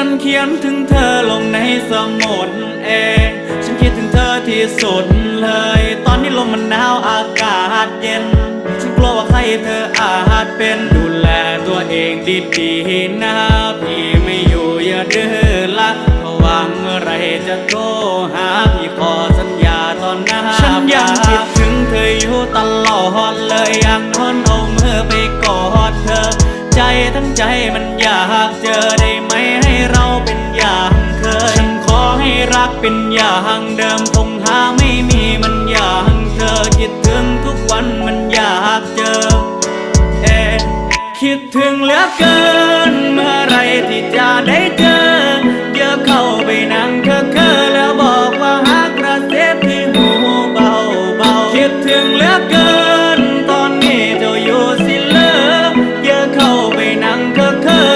ฉันเขียนถึงเธอลงในสมุดเองฉันคิดถึงเธอที่สุดเลย ตอนนี้ลมมันหนาวอากาศเย็น ฉันกลัวว่าใครเธออาจเป็นดูแลตัวเองดีๆนะพี่ไม่อยู่อย่าดื้อละเพราะว่างเมื่อไรจะโทรหาพี่ขอสัญญาตอนหน้าฉันยังคิดถึงเธออยู่ตลอดเลยอยากทนเอามือไปกอดเธอ ใจทั้งใจมันอยากเจอได้ กเป็นอย่างเดิมคงหาไม่มีมันอย่างเธอคิดถึงทุกวันมันอยากเจอ เอ๊คิดถึงเหลือเกิน เมื่อไรที่จะได้เจอเยอเข้าไปนั่งเธอเคอแล้วบอกว่าหากระเซ็ที่หูเบาเบาคิดถึงเหลือเกิน